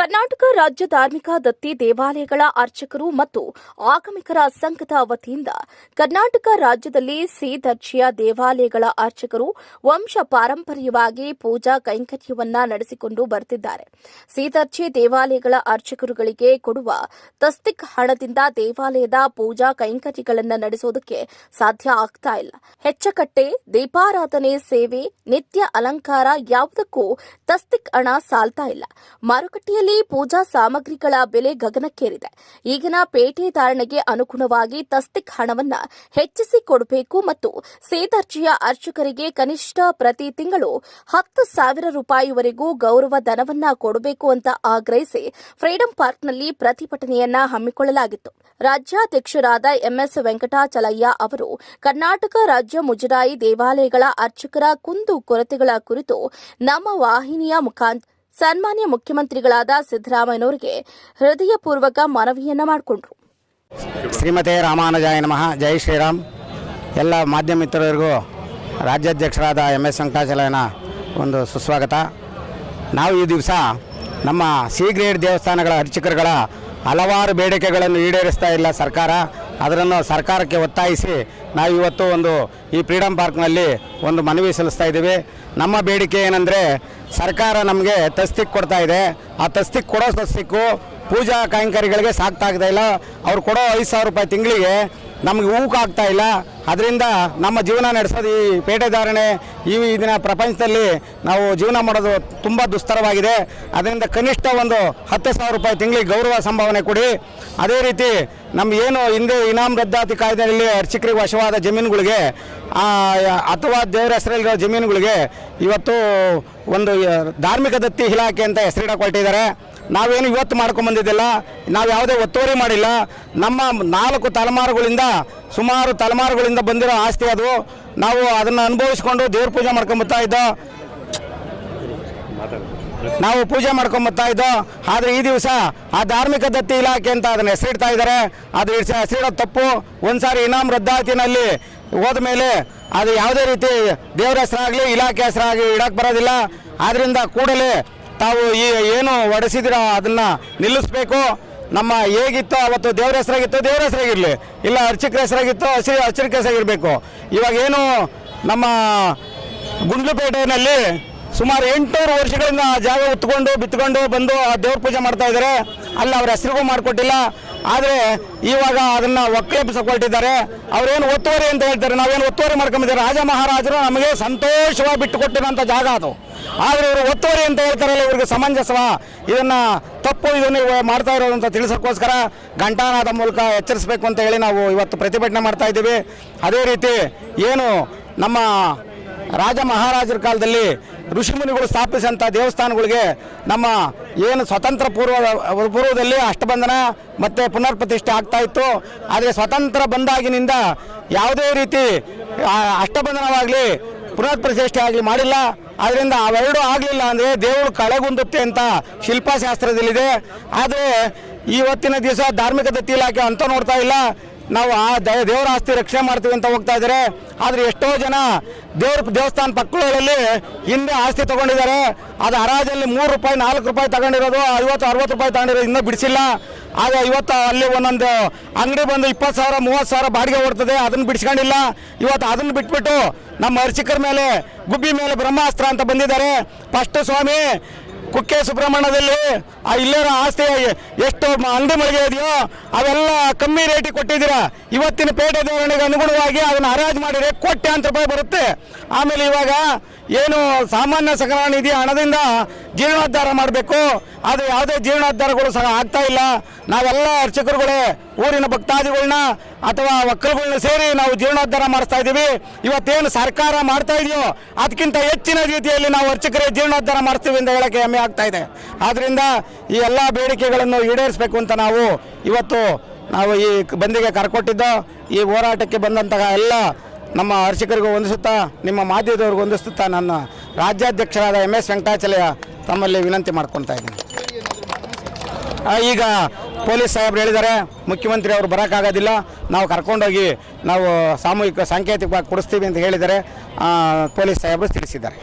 ಕರ್ನಾಟಕ ರಾಜ್ಯ ಧಾರ್ಮಿಕ ದತ್ತಿ ದೇವಾಲಯಗಳ ಅರ್ಚಕರು ಮತ್ತು ಆಗಮಿಕರ ಸಂಘದ ವತಿಯಿಂದ ಕರ್ನಾಟಕ ರಾಜ್ಯದಲ್ಲಿ ಸಿ ದರ್ಜೆಯ ದೇವಾಲಯಗಳ ಅರ್ಚಕರು ವಂಶ ಪಾರಂಪರ್ಯವಾಗಿ ಪೂಜಾ ಕೈಂಕರ್ಯವನ್ನ ನಡೆಸಿಕೊಂಡು ಬರುತ್ತಿದ್ದಾರೆ ಸಿ ದರ್ಜೆ ದೇವಾಲಯಗಳ ಅರ್ಚಕರುಗಳಿಗೆ ಕೊಡುವ ತಸ್ತಿಕ್ ಹಣದಿಂದ ದೇವಾಲಯದ ಪೂಜಾ ಕೈಂಕರ್ಯಗಳನ್ನು ನಡೆಸೋದಕ್ಕೆ ಸಾಧ್ಯ ಆಗ್ತಾ ಇಲ್ಲ. ಹೆಚ್ಚಕಟ್ಟೆ, ದೀಪಾರಾಧನೆ ಸೇವೆ, ನಿತ್ಯ ಅಲಂಕಾರ ಯಾವುದಕ್ಕೂ ತಸ್ತಿಕ್ ಹಣ ಸಾಲ್ತಾ ಇಲ್ಲ. ಮಾರುಕಟ್ಟೆಯಲ್ಲಿ ಪೂಜಾ ಸಾಮಗ್ರಿಗಳ ಬೆಲೆ ಗಗನಕ್ಕೇರಿದೆ. ಈಗಿನ ಪೇಟೆ ಧಾರಣೆಗೆ ಅನುಗುಣವಾಗಿ ತಸ್ತಿಕ್ ಹಣವನ್ನು ಹೆಚ್ಚಿಸಿ ಕೊಡಬೇಕು ಮತ್ತು ಸೇದರ್ಜಿಯ ಅರ್ಚಕರಿಗೆ ಕನಿಷ್ಠ ಪ್ರತಿ ತಿಂಗಳು ಹತ್ತು ಸಾವಿರ ರೂಪಾಯಿವರೆಗೂ ಗೌರವ ಧನವನ್ನ ಕೊಡಬೇಕು ಅಂತ ಆಗ್ರಹಿಸಿ ಫ್ರೀಡಂ ಪಾರ್ಕ್ನಲ್ಲಿ ಪ್ರತಿಭಟನೆಯನ್ನ ಹಮ್ಮಿಕೊಳ್ಳಲಾಗಿತ್ತು. ರಾಜ್ಯಾಧ್ಯಕ್ಷರಾದ ಎಂಎಸ್ ವೆಂಕಟಾಚಲಯ್ಯ ಅವರು ಕರ್ನಾಟಕ ರಾಜ್ಯ ಮುಜರಾಯಿ ದೇವಾಲಯಗಳ ಅರ್ಚಕರ ಕುಂದು ಕೊರತೆಗಳ ಕುರಿತು ನಮ್ಮ ವಾಹಿನಿಯ ಮುಖಾಂತರ ಸನ್ಮಾನ್ಯ ಮುಖ್ಯಮಂತ್ರಿಗಳಾದ ಸಿದ್ದರಾಮಯ್ಯನವರಿಗೆ ಹೃದಯಪೂರ್ವಕ ಮನವಿಯನ್ನ ಮಾಡಿಕೊಂಡ್ರು. ಶ್ರೀಮತಿ ರಾಮಾನುಜಾಯ ನಮಃ. ಜೈ ಶ್ರೀರಾಮ್. ಎಲ್ಲ ಮಾಧ್ಯಮ ಮಿತ್ರರಿಗೂ ರಾಜ್ಯಾಧ್ಯಕ್ಷರಾದ ಎಂ ಎಸ್ ವೆಂಕಟಾಚಲಯನ ಒಂದು ಸುಸ್ವಾಗತ. ನಾವು ಈ ದಿವಸ ನಮ್ಮ ಸಿ ಗ್ರೇಡ್ ದೇವಸ್ಥಾನಗಳ ಅರ್ಚಕರುಗಳ ಹಲವಾರು ಬೇಡಿಕೆಗಳನ್ನು ಈಡೇರಿಸ್ತಾ ಇಲ್ಲ ಸರ್ಕಾರ. ಅದನ್ನು ಸರ್ಕಾರಕ್ಕೆ ಒತ್ತಾಯಿಸಿ ನಾವು ಇವತ್ತು ಒಂದು ಈ ಫ್ರೀಡಮ್ ಪಾರ್ಕ್ನಲ್ಲಿ ಒಂದು ಮನವಿ ಸಲ್ಲಿಸ್ತಾ ಇದ್ದೀವಿ. ನಮ್ಮ ಬೇಡಿಕೆ ಏನಂದರೆ ಸರ್ಕಾರ ನಮಗೆ ತಸ್ತಿಕ್ ಕೊಡ್ತಾ ಇದೆ. ಆ ತಸ್ತಿಕ್ ಕೊಡೋ ತಸ್ತಿಕ್ಕು ಪೂಜಾ ಕಾಯಂಕರಿಗಳಿಗೆ ಸಾಕ್ತಾಗ್ತಾ ಇಲ್ಲ. ಅವ್ರು ಕೊಡೋ ಐದು ಸಾವಿರ ರೂಪಾಯಿ ತಿಂಗಳಿಗೆ ನಮಗೆ ಆಗ್ತಾ ಇಲ್ಲ. ಅದರಿಂದ ನಮ್ಮ ಜೀವನ ನಡೆಸೋದು ಈ ಪೇಟೆ ಧಾರಣೆ. ಈ ದಿನ ಪ್ರಪಂಚದಲ್ಲಿ ನಾವು ಜೀವನ ಮಾಡೋದು ತುಂಬ ದುಸ್ತರವಾಗಿದೆ. ಅದರಿಂದ ಕನಿಷ್ಠ ಒಂದು ಹತ್ತು ಸಾವಿರ ರೂಪಾಯಿ ತಿಂಗಳಿಗೆ ಗೌರವ ಸಂಭಾವನೆ ಕೊಡಿ. ಅದೇ ರೀತಿ ನಮ್ಮ ಏನು ಹಿಂದೆ ಇನಾಮ್ ರದ್ದಾತಿ ಕಾಯ್ದೆಯಲ್ಲಿ ಅರ್ಚಕರಿಗೆ ವಶವಾದ ಜಮೀನುಗಳಿಗೆ ಅಥವಾ ದೇವರ ಹೆಸರಲ್ಲಿರೋ ಜಮೀನುಗಳಿಗೆ ಇವತ್ತು ಒಂದು, ಧಾರ್ಮಿಕ ದತ್ತಿ ಇಲಾಖೆ ಅಂತ ಹೆಸರಿಡಕೊಳ್ತಿದ್ದಾರೆ ನಾವೇನು ಇವತ್ತು ಮಾಡ್ಕೊಂಬಂದಿದ್ದಿಲ್ಲ, ನಾವು ಯಾವುದೇ ಒತ್ತುವರಿ ಮಾಡಿಲ್ಲ. ನಮ್ಮ ನಾಲ್ಕು ತಲೆಮಾರುಗಳಿಂದ, ಸುಮಾರು ತಲೆಮಾರುಗಳಿಂದ ಬಂದಿರೋ ಆಸ್ತಿ ಅದು. ನಾವು ಅದನ್ನು ಅನುಭವಿಸ್ಕೊಂಡು ದೇವ್ರ ಪೂಜೆ ಮಾಡ್ಕೊಂಬತ್ತಾ ಇದ್ದೋ. ನಾವು ಪೂಜೆ ಮಾಡ್ಕೊಂಬತ್ತಾ ಇದ್ದೋ. ಆದರೆ ಈ ದಿವಸ ಆ ಧಾರ್ಮಿಕ ದತ್ತಿ ಇಲಾಖೆ ಅಂತ ಅದನ್ನು ಹೆಸರಿಡ್ತಾ ಇದ್ದಾರೆ ಅದು ಹೆಸ- ಹೆಸರಿಡೋ ತಪ್ಪು. ಒಂದ್ಸಾರಿ ಇನಾಮ್ ರದ್ದಾತಿನಲ್ಲಿ ಹೋದ ಮೇಲೆ ಅದು ಯಾವುದೇ ರೀತಿ ದೇವರ ಹೆಸರಾಗಲಿ, ಇಲಾಖೆ ಹೆಸರಾಗಲಿ ಇಡಕ್ಕೆ ಬರೋದಿಲ್ಲ. ಆದ್ದರಿಂದ ಕೂಡಲೇ ತಾವು ಈ ಏನು ಒಡಿಸಿದಿರ ಅದನ್ನು ನಿಲ್ಲಿಸಬೇಕು. ನಮ್ಮ ಹೇಗಿತ್ತೋ ಅವತ್ತು ದೇವ್ರ ಹೆಸರಾಗಿತ್ತು ದೇವರ ಹೆಸರಾಗಿರಲಿ. ಇಲ್ಲ ಅರ್ಚಕರ ಹೆಸರಾಗಿತ್ತು ಹಸಿರು ಅರ್ಚಕ ಹೆಸರಾಗಿರಬೇಕು. ಇವಾಗ ಏನು ನಮ್ಮ ಗುಂಡ್ಲುಪೇಟೆಯಲ್ಲಿ ಸುಮಾರು ಎಂಟುನೂರು ವರ್ಷಗಳಿಂದ ಆ ಜಾಗ ಉತ್ಕೊಂಡು, ಬಿತ್ಕೊಂಡು ಬಂದು ಆ ದೇವ್ರ ಪೂಜೆ ಮಾಡ್ತಾ ಇದ್ದಾರೆ. ಅಲ್ಲಿ ಅವ್ರ ಹೆಸರಿಗೂ ಮಾಡಿಕೊಟ್ಟಿಲ್ಲ. ಆದರೆ ಇವಾಗ ಅದನ್ನು ಒಕ್ಕಲೆಬ್ಬಿಸಿಕೊಟ್ಟಿದ್ದಾರೆ ಅವ್ರೇನು ಒತ್ತುವರಿ ಅಂತ ಹೇಳ್ತಾರೆ. ನಾವೇನು ಒತ್ತುವರಿ ಮಾಡ್ಕೊಂಡಿದ್ದಾರೆ ರಾಜ ಮಹಾರಾಜರು ನಮಗೆ ಸಂತೋಷವಾಗಿ ಬಿಟ್ಟು ಕೊಟ್ಟಿರೋಂಥ ಜಾಗ ಅದು. ಆದರೆ ಇವರು ಒತ್ತುವರಿ ಅಂತ ಹೇಳ್ತಾರಲ್ಲ, ಇವರಿಗೆ ಸಮಂಜಸವ? ಇದನ್ನು ತಪ್ಪು, ಇದನ್ನು ಮಾಡ್ತಾ ಇರೋದು ಅಂತ ತಿಳಿಸೋಕ್ಕೋಸ್ಕರ ಘಂಟಾನಾದ ಮೂಲಕ ಎಚ್ಚರಿಸಬೇಕು ಅಂತ ಹೇಳಿ ನಾವು ಇವತ್ತು ಪ್ರತಿಭಟನೆ ಮಾಡ್ತಾ ಇದ್ದೀವಿ. ಅದೇ ರೀತಿ ಏನು ನಮ್ಮ ರಾಜ ಮಹಾರಾಜರ ಕಾಲದಲ್ಲಿ ಋಷಿಮುನಿಗಳು ಸ್ಥಾಪಿಸಿದಂಥ ದೇವಸ್ಥಾನಗಳಿಗೆ ನಮ್ಮ ಏನು ಸ್ವತಂತ್ರ ಪೂರ್ವ, ಪೂರ್ವದಲ್ಲಿ ಅಷ್ಟಬಂಧನ ಮತ್ತು ಪುನರ್ ಪ್ರತಿಷ್ಠೆ ಆಗ್ತಾ ಇತ್ತು. ಆದರೆ ಸ್ವತಂತ್ರ ಬಂದಾಗಿನಿಂದ ಯಾವುದೇ ರೀತಿ ಅಷ್ಟಬಂಧನವಾಗಲಿ ಪುನರ್ ಪ್ರತಿಷ್ಠೆ ಆಗಲಿ ಮಾಡಿಲ್ಲ. ಅದರಿಂದ ಅವೆರಡೂ ಆಗಲಿಲ್ಲ ಅಂದರೆ ದೇವರು ಕಳೆಗುಂದುತ್ತೆ ಅಂತ ಶಿಲ್ಪಶಾಸ್ತ್ರದಲ್ಲಿದೆ. ಆದರೆ ಇವತ್ತಿನ ದಿವಸ ಧಾರ್ಮಿಕ ದತ್ತಿ ಇಲಾಖೆ ಅಂತ ನೋಡ್ತಾ ಇಲ್ಲ. ನಾವು ಆ ದೇವರ ಆಸ್ತಿ ರಕ್ಷಣೆ ಮಾಡ್ತೀವಿ ಅಂತ ಹೋಗ್ತಾ ಇದ್ದಾರೆ. ಆದರೆ ಎಷ್ಟೋ ಜನ ದೇವ್ರ ದೇವಸ್ಥಾನ ಪಕ್ಕಗಳಲ್ಲಿ ಹಿಂದೆ ಆಸ್ತಿ ತಗೊಂಡಿದ್ದಾರೆ. ಅದು ಹರಾಜಲ್ಲಿ ಮೂರು ರೂಪಾಯಿ, ನಾಲ್ಕು ರೂಪಾಯಿ ತಗೊಂಡಿರೋದು, ಐವತ್ತು, ಅರವತ್ತು ರೂಪಾಯಿ ತಗೊಂಡಿರೋದು ಇನ್ನೂ ಬಿಡಿಸಿಲ್ಲ. ಆಗ ಇವತ್ತು ಅಲ್ಲಿ ಒಂದೊಂದು ಅಂಗಡಿ ಬಂದು ಇಪ್ಪತ್ತು ಸಾವಿರ, ಮೂವತ್ತು ಸಾವಿರ ಬಾಡಿಗೆ ಓಡ್ತದೆ ಅದನ್ನು ಬಿಡಿಸ್ಕೊಂಡಿಲ್ಲ. ಇವತ್ತು ಅದನ್ನು ಬಿಟ್ಬಿಟ್ಟು ನಮ್ಮ ಅರ್ಚಕರ ಮೇಲೆ, ಗುಬ್ಬಿ ಮೇಲೆ ಬ್ರಹ್ಮಾಸ್ತ್ರ ಅಂತ ಬಂದಿದ್ದಾರೆ. ಫಸ್ಟ್ ಸ್ವಾಮಿ ಕುಕ್ಕೆ ಸುಬ್ರಹ್ಮಣ್ಯದಲ್ಲಿ, ಆ ಇಲ್ಲರ ಆಸ್ತಿ ಎಷ್ಟು ಅಂಗಡಿ ಮಳಿಗೆ ಇದೆಯೋ, ಅವೆಲ್ಲ ಕಮ್ಮಿ ರೇಟಿಗೆ ಕೊಟ್ಟಿದ್ದೀರಾ. ಇವತ್ತಿನ ಪೇಟೆ ಧೋರಣೆಗೆ ಅನುಗುಣವಾಗಿ ಅದನ್ನು ಹರಾಜು ಮಾಡಿದ್ರೆ ಅಂತ ರೂಪಾಯಿ ಬರುತ್ತೆ. ಆಮೇಲೆ ಇವಾಗ ಏನು ಸಾಮಾನ್ಯ ಸಂಗ್ರಹಣ ನಿಧಿ ಹಣದಿಂದ ಜೀರ್ಣೋದ್ಧಾರ ಮಾಡಬೇಕು. ಆದರೆ ಯಾವುದೇ ಜೀರ್ಣೋದ್ಧಾರಗಳು ಸಹ ಆಗ್ತಾ ಇಲ್ಲ. ನಾವೆಲ್ಲ ಅರ್ಚಕರುಗಳೇ, ಊರಿನ ಭಕ್ತಾದಿಗಳನ್ನ ಅಥವಾ ಒಕ್ಕಲುಗಳನ್ನ ಸೇರಿ ನಾವು ಜೀರ್ಣೋದ್ಧಾರ ಮಾಡಿಸ್ತಾ ಇದ್ದೀವಿ. ಇವತ್ತೇನು ಸರ್ಕಾರ ಮಾಡ್ತಾ ಇದೆಯೋ, ಅದಕ್ಕಿಂತ ಹೆಚ್ಚಿನ ರೀತಿಯಲ್ಲಿ ನಾವು ಅರ್ಚಕರೇ ಜೀರ್ಣೋದ್ಧಾರ ಮಾಡ್ತೀವಿ ಅಂತ ಹೇಳಕ್ಕೆ ಹೆಮ್ಮೆ ಆಗ್ತಾ ಇದೆ. ಆದ್ದರಿಂದ ಈ ಎಲ್ಲ ಬೇಡಿಕೆಗಳನ್ನು ಈಡೇರಿಸಬೇಕು ಅಂತ ನಾವು ಇವತ್ತು ನಾವು ಈ ಬಂದಿಗೆ ಕರ್ಕೊಟ್ಟಿದ್ದೋ. ಈ ಹೋರಾಟಕ್ಕೆ ಬಂದಂತಹ ಎಲ್ಲ ನಮ್ಮ ಅರ್ಚಕರಿಗೂ ಹೊಂದಿಸುತ್ತಾ ನಿಮ್ಮ ಮಾಧ್ಯಮದವ್ರಿಗೂ ಹೊಂದಿಸುತ್ತಾ ನನ್ನ ರಾಜ್ಯಾಧ್ಯಕ್ಷರಾದ ಎಂ ಎಸ್ ವೆಂಕಟಾಚಲಯ ತಮ್ಮಲ್ಲಿ ವಿನಂತಿ ಮಾಡ್ಕೊತಾ ಇದ್ದೀನಿ. ಈಗ ಪೊಲೀಸ್ ಸಾಹೇಬ್ರು ಹೇಳಿದ್ದಾರೆ, ಮುಖ್ಯಮಂತ್ರಿ ಅವರು ಬರೋಕ್ಕಾಗೋದಿಲ್ಲ, ನಾವು ಕರ್ಕೊಂಡೋಗಿ ನಾವು ಸಾಮೂಹಿಕ ಸಾಂಕೇತಿಕವಾಗಿ ಕೊಡಿಸ್ತೀವಿ ಅಂತ ಹೇಳಿದ್ದಾರೆ ಪೊಲೀಸ್ ಸಾಹೇಬರು ತಿಳಿಸಿದ್ದಾರೆ.